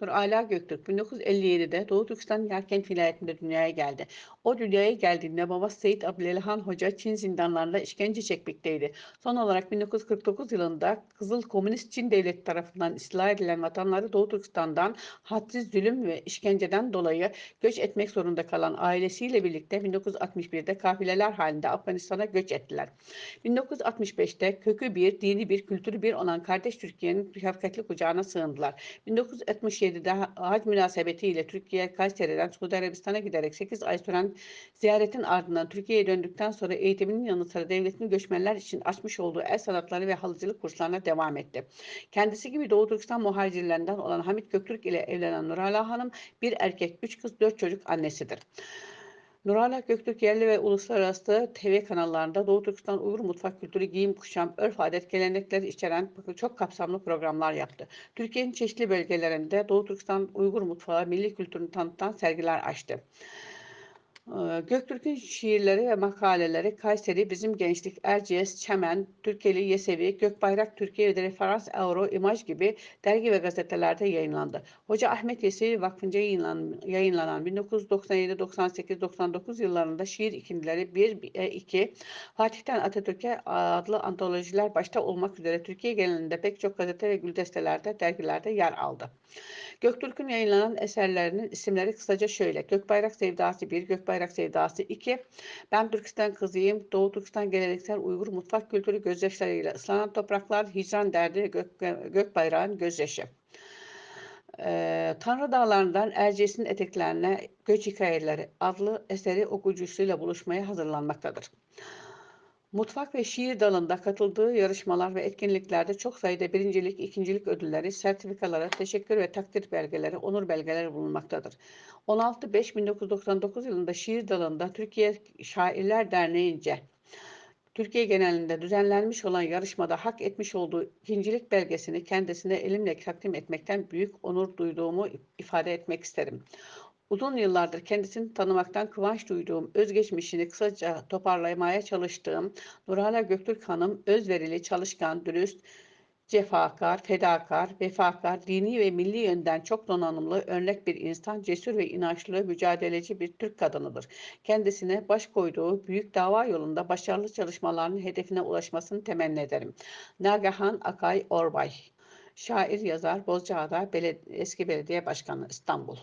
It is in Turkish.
Nur Ala Göktürk 1957'de Doğu Türkistan Yarkent vilayetinde dünyaya geldi. O dünyaya geldiğinde babası Seyit Abdülhan Hoca Çin zindanlarında işkence çekmekteydi. Son olarak 1949 yılında Kızıl Komünist Çin Devleti tarafından istila edilen vatanları Doğu Türkistan'dan hadsiz zulüm ve işkenceden dolayı göç etmek zorunda kalan ailesiyle birlikte 1961'de kafileler halinde Afganistan'a göç ettiler. 1965'te kökü bir, dini bir, kültürü bir olan kardeş Türkiye'nin şefkatli kucağına sığındılar. 1967'de hac münasebetiyle Türkiye Kayseri'den Suudi Arabistan'a giderek 8 ay süren ziyaretin ardından Türkiye'ye döndükten sonra eğitiminin yanı sıra devletin göçmenler için açmış olduğu el sanatları ve halıcılık kurslarına devam etti. Kendisi gibi Doğu Türkistan muhacirlerinden olan Hamit Göktürk ile evlenen Nurhala Hanım bir erkek, üç kız, dört çocuk annesidir. Nurhala Göktürk yerli ve uluslararası TV kanallarında Doğu Türkistan Uygur mutfak kültürü, giyim, kuşam, örf, adet, gelenekleri içeren çok kapsamlı programlar yaptı. Türkiye'nin çeşitli bölgelerinde Doğu Türkistan Uygur mutfağı, milli kültürünü tanıtan sergiler açtı. Göktürk'ün şiirleri ve makaleleri Kayseri, Bizim Gençlik, Erciyes, Çemen, Türkiye'li Yesevi, Gökbayrak, Türkiye ve Referans Euro, İmaj gibi dergi ve gazetelerde yayınlandı. Hoca Ahmet Yesevi Vakfı'nca yayınlanan, yayınlanan 1997, 98, 99 yıllarında şiir ikindileri 1, 2, Fatih'ten Atatürk'e adlı antolojiler başta olmak üzere Türkiye genelinde pek çok gazete ve güldestelerde, dergilerde yer aldı. Göktürk'ün yayınlanan eserlerinin isimleri kısaca şöyle. Gökbayrak Sevdası 1, Gökbayrak Sevdası 2, Ben Türkistan Kızıyım, Doğu Türkistan Geleneksel Uygur Mutfak Kültürü Gözyaşlarıyla ıslanan Topraklar, Hicran Derdi, Gök, Gökbayrak'ın Gözyaşı. Ee, Tanrı Dağları'ndan Erciyes'in eteklerine Göç Hikayeleri adlı eseri okuyucusuyla buluşmaya hazırlanmaktadır. Mutfak ve şiir dalında katıldığı yarışmalar ve etkinliklerde çok sayıda birincilik, ikincilik ödülleri, sertifikaları, teşekkür ve takdir belgeleri, onur belgeleri bulunmaktadır. 16.5.1999 yılında şiir dalında Türkiye Şairler Derneği'nce Türkiye genelinde düzenlenmiş olan yarışmada hak etmiş olduğu ikincilik belgesini kendisine elimle takdim etmekten büyük onur duyduğumu ifade etmek isterim. Uzun yıllardır kendisini tanımaktan kıvanç duyduğum, özgeçmişini kısaca toparlamaya çalıştığım Nurhala Göktürk Hanım özverili, çalışkan, dürüst, cefakar, fedakar, vefakar, dini ve milli yönden çok donanımlı, örnek bir insan, cesur ve inançlı, mücadeleci bir Türk kadınıdır. Kendisine baş koyduğu büyük dava yolunda başarılı çalışmalarının hedefine ulaşmasını temenni ederim. Nagahan Akay Orbay Şair yazar Bozcaada Beled eski belediye başkanı İstanbul